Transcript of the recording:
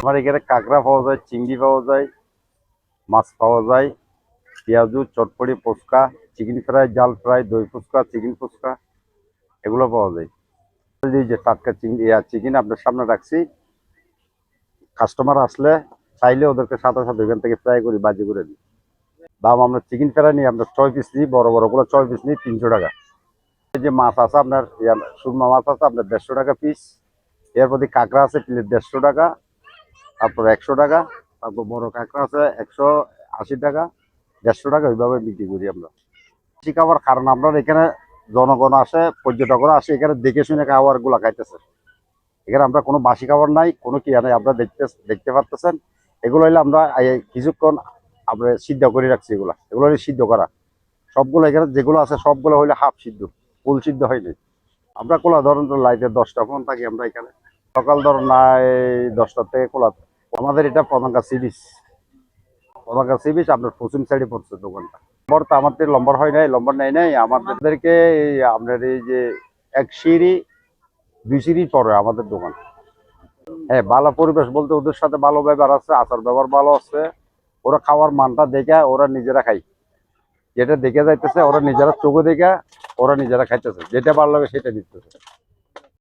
আমার এখানে কাঁকড়া পাওয়া যায়, চিংড়ি পাওয়া যায়, মাছ পাওয়া যায়, পেঁয়াজু, চটপটি ফুচকা, চিকেন ফ্রাই, জাল ফ্রাই, দই ফুচকা, চিকেন ফুচকা, এগুলো পাওয়া যায়। এই যে টাটকা চিংড়ি আর চিকেন আপনার সামনে রাখছি। কাস্টমার আসলে চাইলে ওদেরকে সাথে সাথে এখান থেকে ফ্রাই করি বাজি করে দিই। দাম আমরা চিকেন ফ্রাই নিই আমরা ছয় পিস নিই, বড় বড়গুলো ছয় পিস নিই, তিনশো টাকা। এই যে মাছ আছে আপনার সুরমা মাছ আছে আপনার দেড়শো টাকা পিস এর প্রতি কাঁকড়া আছে, প্লেট দেড়শো টাকা। তারপর একশো টাকা, তারপর বড় কাঁকড়া আছে একশো আশি টাকা, দেড়শো টাকা, ওইভাবে বিক্রি করি আমরা। বেশি খাবার কারণ আপনার এখানে জনগণ আসে, পর্যটকরা আসে, এখানে দেখে শুনে খাবারগুলা খাইতেছে। এখানে আমরা কোনো বাসি খাবার নাই, কোনো কি নাই, আপনারা দেখতে দেখতে পারতেছেন। এগুলো হইলে আমরা কিছুক্ষণ আমরা সিদ্ধ করে রাখছি এগুলা। এগুলো হলে সিদ্ধ করা। সবগুলো এখানে যেগুলো আছে, সবগুলো হইলে হাফ সিদ্ধ, ফুল সিদ্ধ হয়নি আমরা কোলা ধরুন তো লাইটে দশটা ফোন থাকি আমরা এখানে। সকাল ধরুন নাই, দশটার থেকে কোলা আমাদের এটা পতাকা সি বিচ পতাকা সি বিচ আপনার পশ্চিম সাইডে পড়ছে দোকানটা। নম্বর তো আমাদের নম্বর হয় নাই, নম্বর নেই নাই। আমাদেরকে আপনার এই যে এক সিঁড়ি, দুই সিঁড়ি পরে আমাদের দোকান। হ্যাঁ ভালো পরিবেশ বলতে ওদের সাথে ভালো ব্যবহার আছে, আচার ব্যবহার ভালো আছে। ওরা খাওয়ার মানটা দেখে ওরা নিজেরা খাই যেটা দেখে যাইতেছে, ওরা নিজেরা চোখে দেখে ওরা নিজেরা খাইতেছে। যেটা ভালো লাগে সেটা নিতেছে